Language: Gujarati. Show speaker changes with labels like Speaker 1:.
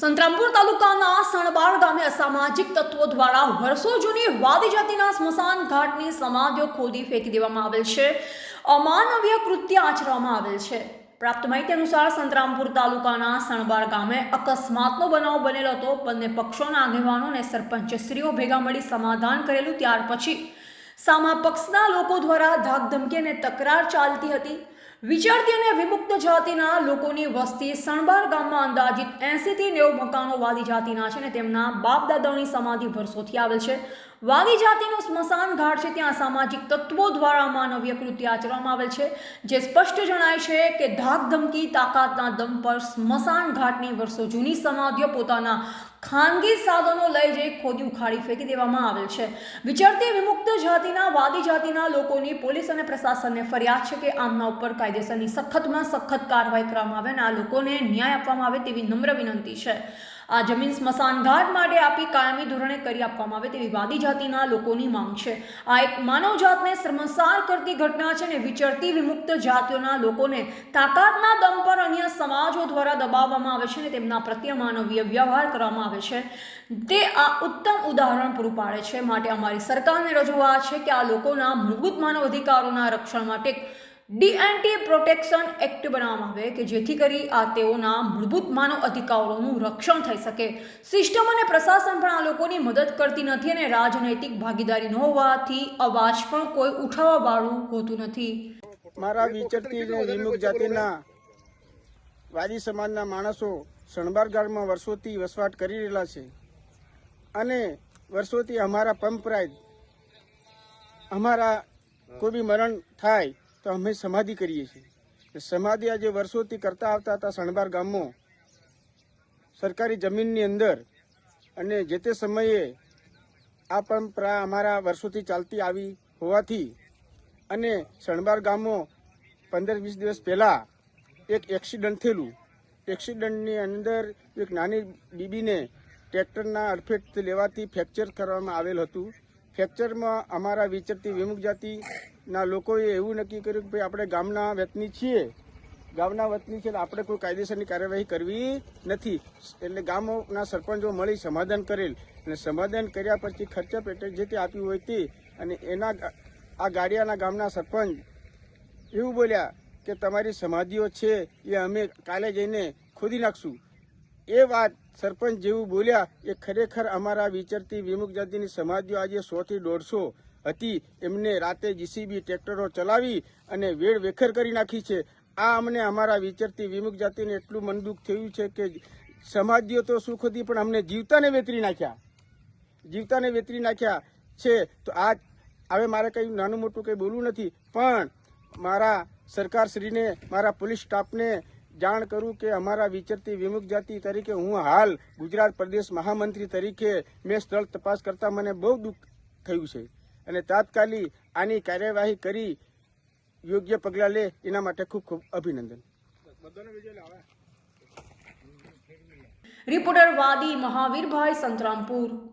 Speaker 1: સંતરામપુર તાલુકાના સણબાર ગામે અસામાજિક તત્વો દ્વારા વર્ષો જૂની વાદી જાતિના સ્મશાન ઘાટની સમાધિઓ ખોદી ફેંકી દેવામાં આવેલ છે. અમાનવીય કૃત્ય આચરવામાં આવેલ છે. પ્રાપ્ત માહિતી અનુસાર સંતરામપુર તાલુકાના સણબાર ગામે અકસ્માતનો બનાવ બનેલો હતો. બંને પક્ષોના આગેવાનો અને સરપંચશ્રીઓ ભેગા મળી સમાધાન કરેલું ત્યાર પછી સામા પક્ષના લોકો દ્વારા ધાકધમકી અને તકરાર ચાલતી હતી. વિચારતી અને વિમુક્ત જાતિના લોકોની વસ્તી સણબાર ગામમાં અંદાજિત એંસીથી નેવું મકાનો વાદી જાતિના છે અને તેમના બાપ દાદાઓની સમાધિ વર્ષોથી આવેલ છે. વાદી જાતિનું સ્મશાન ઘાટ છે, ત્યાં સામાજિક તત્વો દ્વારા માનવીય કૃત્ય આચરવામાં આવેલ છે, જે સ્પષ્ટ જણાય છે કે ધાક ધમકી તાકાતના દમ પર સ્મશાન ઘાટની વર્ષો જૂની સમાધિઓ પોતાના ખાનગી સાધનો લઈ જઈ ખોદી ઉખાડી ફેંકી દેવામાં આવેલ છે. વિચરતી વિમુક્ત જાતિના, વાદી જાતિના લોકોની પોલીસ અને પ્રશાસનને ફરિયાદ છે કે આમના ઉપર કાયદેસરની સખતમાં સખત કાર્યવાહી કરવામાં આવે અને આ લોકોને ન્યાય આપવામાં આવે તેવી નમ્ર વિનંતી છે. આ જમીન સ્મશાન ઘાટ માટે આપી કાયમી ધોરણે કરી આપવામાં આવે તેવી વાદી જાતિના લોકોની માંગ છે. આ એક માનવ જાતને શર્મસાર કરતી ઘટના છે ને વિચરતી વિમુક્ત જાતિઓના લોકોને તાકાતના દમ પર અન્ય સમાજો દ્વારા દબાવવામાં આવે છે ને તેમના પ્રત્યે માનવીય વ્યવહાર કરવામાં આવે છે. તે આ ઉત્તમ ઉદાહરણ પૂરું પાડે છે. માટે અમારી સરકારને રજૂઆત છે કે આ લોકોના મૂળભૂત માનવ અધિકારોના રક્ષણ માટે ડીએનટી પ્રોટેક્શન એક્ટ બનાવવામાં આવે કે જેથી કરી આ તેઓના મૂળભૂત માનવ અધિકારોનું રક્ષણ થઈ શકે. સિસ્ટમ અને પ્રશાસન પણ આ લોકોની મદદ કરતી નથી અને રાજનૈતિક ભાગીદારી ન હોવાથી અવાજ પણ કોઈ ઉઠાવવાવાળું હોતું નથી.
Speaker 2: મારા વિચરતી વિમુખ જાતિના વાદી સમાજના માણસો શણબાર ગામમાં વર્ષોથી વસવાટ કરી રહેલા છે. અને વર્ષોથી અમારા પંપરાય અમારા કોઈ બી મરણ થાય તો અમે સમાધિ કરીએ છીએ. સમાધિ આજે વર્ષોથી કરતા આવતા હતા શણબાર ગામમાં સરકારી જમીનની અંદર અને જે તે સમયે આ પરંપરા અમારા વર્ષોથી ચાલતી આવી હોવાથી અને શણબાર ગામમાં પંદર વીસ દિવસ પહેલાં એક એક્સિડન્ટ થયેલું. એક્સિડન્ટની અંદર એક નાની બીબીને ટ્રેક્ટરના અડફેટ લેવાથી ફ્રેક્ચર કરવામાં આવેલ હતું. ફ્રેક્ચરમાં અમારા વિચરતી વિમુખ જાતિના લોકોએ એવું નક્કી કર્યું કે ભાઈ, આપણે ગામના વતની છીએ. ગામના વતની છે આપણે કોઈ કાયદેસરની કાર્યવાહી કરવી નથી. એટલે ગામોના સરપંચો મળી સમાધાન કરેલ. અને સમાધાન કર્યા પછી ખર્ચા પેટે જે તે આપ્યું હોય તે. અને એના આ ગાડિયાના ગામના સરપંચ એવું બોલ્યા કે તમારી સમાધિઓ છે, એ અમે કાલે જઈને ખોદી નાખશું. એ વાત સરપંચ જેવું બોલ્યા એ ખરેખર અમારા વિચરતી વિમુખ જાતિની સમાધિઓ આજે સોથી દોઢસો હતી. એમને રાતે જીસીબી ટ્રેક્ટરો ચલાવી અને વેડ વેખર કરી નાખી છે. આ અમને અમારા વિચરતી વિમુખ જાતિને એટલું મનદુખ થયું છે કે સમાધિઓ તો સુખ હતી, પણ અમને જીવતાને વેતરી નાખ્યા. જીવતાને વેતરી નાખ્યા છે. તો આ હવે મારે કંઈ નાનું મોટું કંઈ બોલવું નથી. પણ મારા સરકારશ્રીને, મારા પોલીસ સ્ટાફને જાણ કરું કે અમારા વિચરતી વિમુખ જાતિ તરીકે હું હાલ ગુજરાત પ્રદેશ મહામંત્રી તરીકે મેં સ્થળ તપાસ કરતા મને બહુ દુઃખ થયું છે. અને તાત્કાલિક આની કાર્યવાહી કરી યોગ્ય પગલાં લે એના માટે ખૂબ ખૂબ અભિનંદન.
Speaker 1: રિપોર્ટર વાદી મહાવીરભાઈ સંતરામપુર.